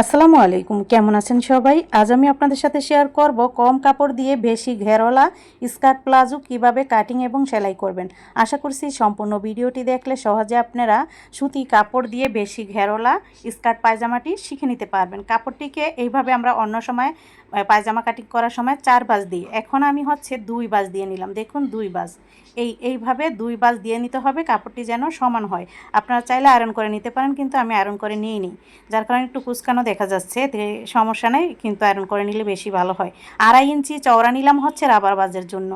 আসসালামু আলাইকুম। কেমন আছেন সবাই? আজ আমি আপনাদের সাথে শেয়ার করব কম কাপড় দিয়ে বেশি ঘেরওয়ালা স্কার্ট প্লাজো কীভাবে কাটিং এবং সেলাই করবেন। আশা করছি সম্পূর্ণ ভিডিওটি দেখলে সহজে আপনারা সুতি কাপড় দিয়ে বেশি ঘেরওয়ালা স্কার্ট পায়জামাটি শিখে নিতে পারবেন। কাপড়টিকে এইভাবে আমরা অন্য সময় পায়জামা কাটিং করার সময় চার বাজ দিই। এখন আমি হচ্ছে দুই বাজ দিয়ে নিলাম। দেখুন দুই বাজ। এই, এইভাবে দুই বাজ দিয়ে নিতে হবে, কাপড়টি যেন সমান হয়। আপনারা চাইলে আয়রন করে নিতে পারেন, কিন্তু আমি আয়রন করে নিই যার কারণে একটু কুচকানো দেখা যাচ্ছে সমস্যা নেই, কিন্তু আয়রন করে নিলে বেশি ভালো হয়। আড়াই ইঞ্চি চওড়া নিলাম হচ্ছে রাবার বাজের জন্য।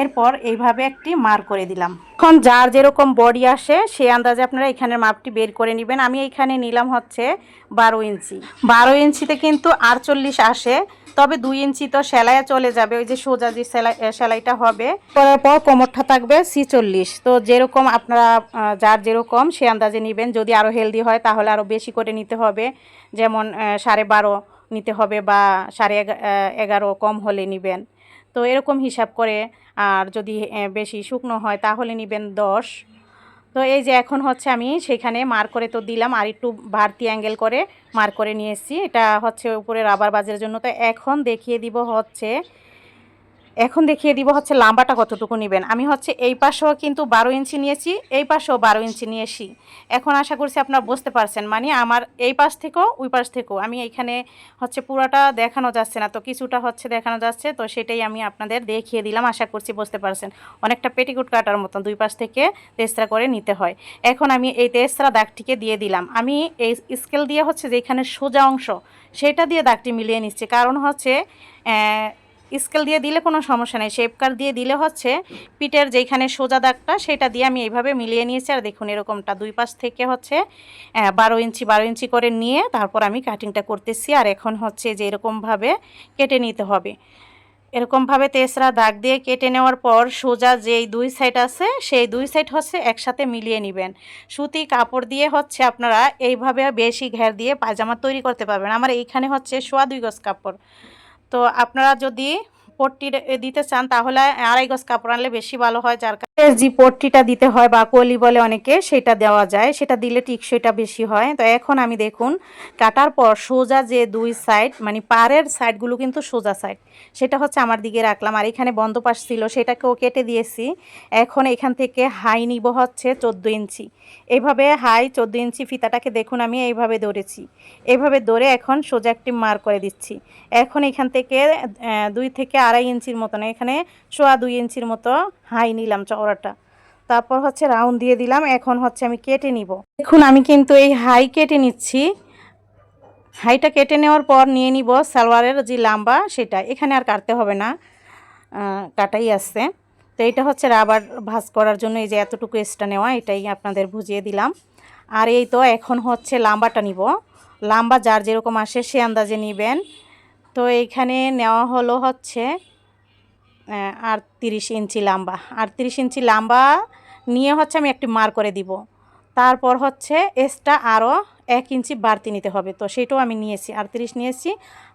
এরপর এইভাবে একটি মার করে দিলাম। এখন যার যেরকম বডি আসে, সে আন্দাজে আপনারা এখানের মাপটি বের করে নেবেন। আমি এখানে নিলাম হচ্ছে বারো ইঞ্চি। বারো ইঞ্চিতে কিন্তু আটচল্লিশ আসে। তবে দুই ইঞ্চি তো সেলাইয়ে চলে যাবে, ওই যে সোজা যে সেলাই সেলাইটা হবে। করার পর কোমরটা থাকবে ছিচল্লিশ। তো যেরকম আপনারা যার যেরকম সে আন্দাজে নেবেন। যদি আরও হেলদি হয়, তাহলে আরও বেশি করে নিতে হবে। যেমন সাড়ে বারো নিতে হবে বা সাড়ে এগা- এগারো কম হলে নেবেন। তো এরকম হিসাব করে, আর যদি বেশি শুকনো হয়, তাহলে নেবেন দশ। তো এই যে এখন হচ্ছে আমি সেখানে মার করে তো দিলাম, আর একটু বাড়তি অ্যাঙ্গেল করে মার করে নিয়ে এসেছি। এটা হচ্ছে উপরে রাবার বাজের জন্য। তো এখন দেখিয়ে দিব হচ্ছে এখন দেখিয়ে দিব হচ্ছে লাম্বাটা কতটুকু নেবেন। আমি হচ্ছে এই পাশেও কিন্তু বারো ইঞ্চি নিয়েছি, এই পাশেও বারো ইঞ্চি নিয়েছি। এখন আশা করছি আপনারা বুঝতে পারছেন মানে আমার এই পাশ থেকেও, ওই পাশ থেকেও। আমি এখানে হচ্ছে পুরোটা দেখানো যাচ্ছে না, তো কিছুটা হচ্ছে দেখানো যাচ্ছে, তো সেটাই আমি আপনাদের দেখিয়ে দিলাম, আশা করছি বুঝতে পারছেন। অনেকটা পেটিকুট কাটার মতন দুই পাশ থেকে তেস্তা করে নিতে হয়। এখন আমি এই তেস্তা দাগটিকে দিয়ে দিলাম। আমি এই স্কেল দিয়ে হচ্ছে যেখানে সোজা অংশ, সেটা দিয়ে দাগটি মিলিয়ে নিচ্ছি। কারণ হচ্ছে স্কেল দিয়ে দিলে কোনো সমস্যা নেই। শেপকার দিয়ে দিলে হচ্ছে পিঠের যেখানে সোজা দাগটা সেটা দিয়ে আমি এইভাবে মিলিয়ে নিয়েছি। আর দেখুন এরকমটা দুই পাশ থেকে হচ্ছে বারো ইঞ্চি বারো ইঞ্চি করে নিয়ে তারপর আমি কাটিংটা করতেছি। আর এখন হচ্ছে যে এরকমভাবে কেটে নিতে হবে। এরকমভাবে তেসরা দাগ দিয়ে কেটে নেওয়ার পর সোজা যেই দুই সাইড আছে, সেই দুই সাইড হচ্ছে একসাথে মিলিয়ে নেবেন। সুতি কাপড় দিয়ে হচ্ছে আপনারা এইভাবে বেশি ঘের দিয়ে পায়জামা তৈরি করতে পারবেন। আমার এইখানে হচ্ছে সোয়া দুই গজ কাপড়। তো আপনারা যদি পট্টি দিতে চান তাহলে আড়াই গজ কাপড় আনলে বেশি ভালো হয়, যার যে পট্টিটা দিতে হয় বা কলি বলে অনেকে সেটা দেওয়া যায়, সেটা দিলে টিকসইটা বেশি হয়। তো এখন আমি দেখুন, কাটার পর সোজা যে দুই সাইড মানে পাড়ের সাইডগুলো কিন্তু সোজা সাইড সেটা হচ্ছে আমার দিকে রাখলাম। আর এখানে বন্ধ পাশ ছিল, সেটাকেও কেটে দিয়েছি। এখন এখান থেকে হাই নিব হচ্ছে চোদ্দ ইঞ্চি। এইভাবে হাই চোদ্দ ইঞ্চি ফিতাটাকে দেখুন, আমি এইভাবে ধরেছি। এইভাবে ধরে এখন সোজা একটি মার করে দিচ্ছি। এখন এখান থেকে দুই থেকে আড়াই ইঞ্চির মতন, এখানে সোয়া দুই ইঞ্চির মতো হাই নিলাম চওড়াটা তারপর হচ্ছে রাউন্ড দিয়ে দিলাম, এখন হচ্ছে আমি কেটে নিব। দেখুন, আমি কিন্তু এই হাই কেটে নিচ্ছি। হাইটা কেটে নেওয়ার পর নিয়ে নিব সালোয়ারের যে লাম্বা, সেটা। এখানে আর কাটতে হবে না কাটাই আছে। তো এটা হচ্ছে রাবার ভাঁজ করার জন্য এই যে এতটুকু এক্সট্রা নেওয়া, এটাই আপনাদের বুঝিয়ে দিলাম। আর এই তো এখন হচ্ছে লাম্বাটা নিব। লাম্বা যার যেরকম আসে সে আন্দাজে নেবেন। তো এইখানে নেওয়া হলো হচ্ছে আর তিরিশ ইঞ্চি লম্বা। আর তিরিশ ইঞ্চি লম্বা নিয়ে হচ্ছে আমি একটি মার করে দিব। তারপর হচ্ছে এসটা আরও এক ইঞ্চি বাড়তি নিতে হবে। তো সেটাও আমি নিয়েছি আর তিরিশ নিয়েছি,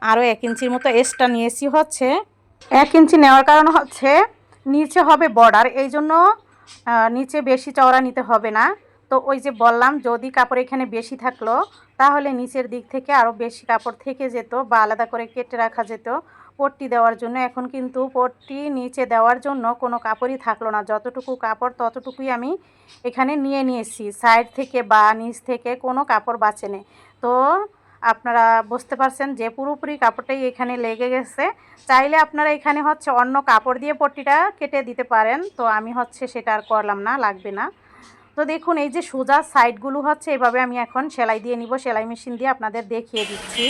আরও এক ইঞ্চির মতো এসটা নিয়েছি হচ্ছে। এক ইঞ্চি নেওয়ার কারণ হচ্ছে নিচে হবে বর্ডার, এই জন্য নিচে বেশি চওড়া নিতে হবে না। তো ওই যে বললাম, যদি কাপড় এখানে বেশি থাকল, তাহলে নিচের দিক থেকে আরও বেশি কাপড় থেকে যেত বা আলাদা করে কেটে রাখা যেত। পট্টি দেওয়ার জন্য। এখন কিন্তু পট্টি নিচে দেওয়ার জন্য কোনো কাপড়ই থাকল না। যতটুকু কাপড় ততটুকুই আমি এখানে নিয়ে নিয়েছি। সাইড থেকে বা নিচ থেকে কোনো কাপড় বাঁচে নেই তো আপনারা বুঝতে পারছেন যে পুরোপুরি কাপড়টাই এখানে লেগে গেছে। চাইলে আপনারা এখানে হচ্ছে অন্য কাপড় দিয়ে পট্টিটা কেটে দিতে পারেন। তো আমি হচ্ছে সেটা আর করলাম না, লাগবে না। তো দেখুন, এই যে সোজা সাইডগুলো হচ্ছে এভাবে আমি এখন সেলাই দিয়ে নিব। সেলাই মেশিন দিয়ে আপনাদের দেখিয়ে দিচ্ছি।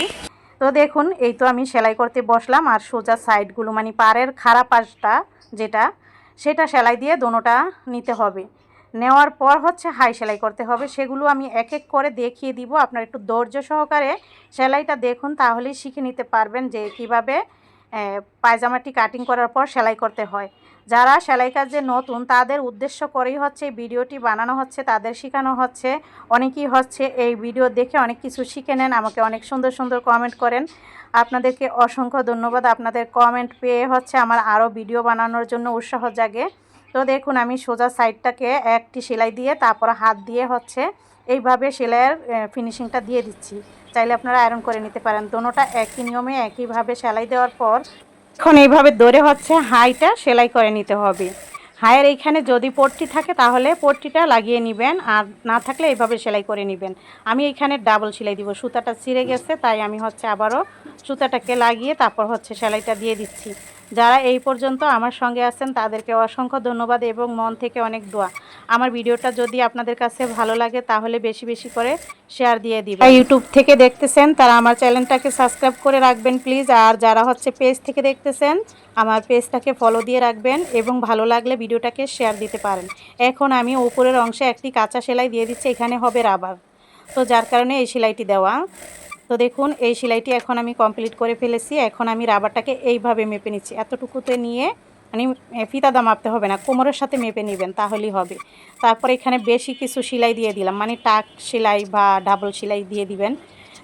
তো দেখুন, এই তো আমি সেলাই করতে বসলাম আর সোজা সাইডগুলো মানে পাড়ের খারাপ পাশটা যেটা, সেটা সেলাই দিয়ে দোনোটা নিতে হবে। নেওয়ার পর হচ্ছে হাই সেলাই করতে হবে। সেগুলো আমি এক এক করে দেখিয়ে দিব। আপনার একটু ধৈর্য সহকারে সেলাইটা দেখুন, তাহলেই শিখে নিতে পারবেন যে কীভাবে পায়জামাটি কাটিং করার পর সেলাই করতে হয়। যারা সেলাই কাজে নতুন, তাদের উদ্দেশ্য করেই হচ্ছে ভিডিওটি বানানো হচ্ছে, তাদের শেখানো হচ্ছে। অনেকেই হচ্ছে এই ভিডিও দেখে অনেক কিছু শিখে নেন, আমাকে অনেক সুন্দর সুন্দর কমেন্ট করেন। আপনাদেরকে অসংখ্য ধন্যবাদ। আপনাদের কমেন্ট পেয়ে হচ্ছে আমার আরও ভিডিও বানানোর জন্য উৎসাহ জাগে। তো দেখুন, আমি সোজা সাইডটাকে একটি সেলাই দিয়ে, তারপর হাত দিয়ে হচ্ছে এইভাবে সেলাইয়ের ফিনিশিংটা দিয়ে দিচ্ছি। চাইলে আপনারা আয়রন করে নিতে পারেন। দোনোটা একই নিয়মে একইভাবে সেলাই দেওয়ার পর এখন এইভাবে ধরে হচ্ছে, হাইটা সেলাই করে নিতে হবে। হায়ের এইখানে যদি পট্টি থাকে তাহলে পট্টিটা লাগিয়ে নেবেন, আর না থাকলে এইভাবে সেলাই করে নেবেন। আমি এইখানে ডাবল সেলাই দিব, সুতাটা ছিঁড়ে গেছে, তাই আমি হচ্ছে আবারও সুতাটাকে লাগিয়ে তারপর হচ্ছে সেলাইটা দিয়ে দিচ্ছি। যারা এই পর্যন্ত আমার সঙ্গে আছেন, তাদেরকে অসংখ্য ধন্যবাদ এবং মন থেকে অনেক দোয়া। আমার ভিডিওটা যদি আপনাদের কাছে ভালো লাগে, তাহলে বেশি বেশি করে শেয়ার দিয়ে দিবেন। ইউটিউব থেকে দেখতেছেন, তারা আমার চ্যানেলটাকে সাবস্ক্রাইব করে রাখবেন প্লিজ আর যারা হচ্ছে পেজ থেকে দেখতেছেন, আমার পেজটাকে ফলো দিয়ে রাখবেন এবং ভালো লাগলে ভিডিওটাকে শেয়ার দিতে পারেন। এখন আমি উপরের অংশে একটি কাঁচা সেলাই দিয়ে দিচ্ছি, এখানে হবে রাবার। তো যার কারণে এই সেলাইটি দেওয়া। তো দেখুন, এই সেলাইটি এখন আমি কমপ্লিট করে ফেলেছি, এখন আমি রাবারটাকে এইভাবে মেপে নিচ্ছি। এতটুকুতে নিয়ে মানে ফিতাদা মাপতে হবে না, কোমরের সাথে মেপে নেবেন, তাহলেই হবে। তারপর এখানে বেশি কিছু সেলাই দিয়ে দিলাম মানে টাক সেলাই বা ডাবল সেলাই দিয়ে দিবেন।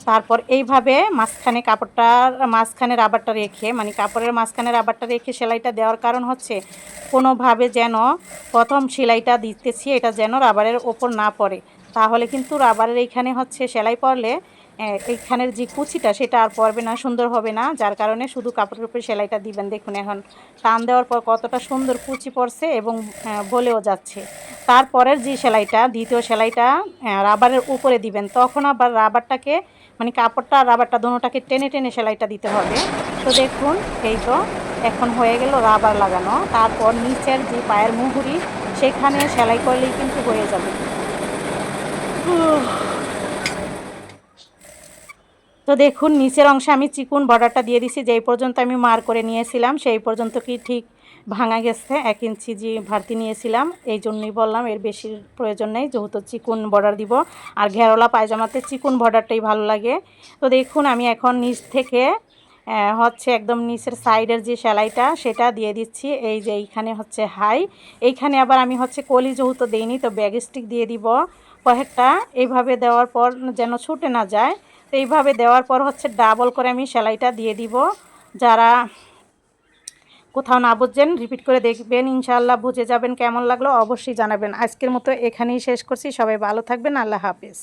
তারপর এইভাবে মাঝখানে কাপড়টার, মাঝখানে রাবারটা রেখে মানে কাপড়ের মাঝখানে রাবারটা রেখে সেলাইটা দেওয়ার কারণ হচ্ছে, কোনোভাবে যেন প্রথম সেলাইটা দিতেছি, এটা যেন রাবারের ওপর না পড়ে। তাহলে কিন্তু রাবারের এইখানে হচ্ছে সেলাই পড়লে এইখানের যে কুচিটা, সেটা আর পড়বে না, সুন্দর হবে না। যার কারণে শুধু কাপড়ের উপরে সেলাইটা দিবেন। দেখুন এখন টান দেওয়ার পর কতটা সুন্দর কুচি পড়ছে এবং বলেও যাচ্ছে। তারপরের যে সেলাইটা, দ্বিতীয় সেলাইটা রাবারের উপরে দিবেন। তখন আবার রাবারটাকে মানে কাপড়টা রাবারটা দোনোটাকে টেনে টেনে সেলাইটা দিতে হবে। তো দেখুন, এই তো এখন হয়ে গেল রাবার লাগানো। তারপর নিচের যে পায়ের মুহুরি, সেখানে সেলাই করলেই কিন্তু হয়ে যাবে। তো দেখুন, নিচের অংশে আমি চিকুন বর্ডারটা দিয়ে দিছি, যেই পর্যন্ত আমি মার করে নিয়েছিলাম, সেই পর্যন্ত কি ঠিক ভাঙা গেছে, এক ইঞ্চি যে ভারতি নিয়েছিলাম, এই জন্যই বললাম, এর বেশির প্রয়োজন নেই, যেহেতু চিকুন বর্ডার দিব। আর ঘেরোলা পায়জামাতে চিকুন বর্ডারটাই ভালো লাগে। তো দেখুন, আমি এখন নিচ থেকে হচ্ছে একদম নিচের সাইডের যে সেলাইটা, সেটা দিয়ে দিচ্ছি। এই যে এইখানে হচ্ছে হাই। এইখানে আবার আমি হচ্ছে কলি যেহেতু দিইনি, তো ব্যাগ স্টিক দিয়ে দিব কয়েকটা। এইভাবে দেওয়ার পর যেন ছুটে না যায় তো এইভাবে দেওয়ার পর হচ্ছে ডাবল করে আমি সেলাইটা দিয়ে দিব। যারা কোথাও না বুঝছেন রিপিট করে দেখবেন, ইনশাআল্লাহ বুঝে যাবেন কেমন লাগল, অবশ্যই জানাবেন। আজকের মতো এখানেই শেষ করছি। সবাই ভালো থাকবেন। আল্লাহ হাফেজ।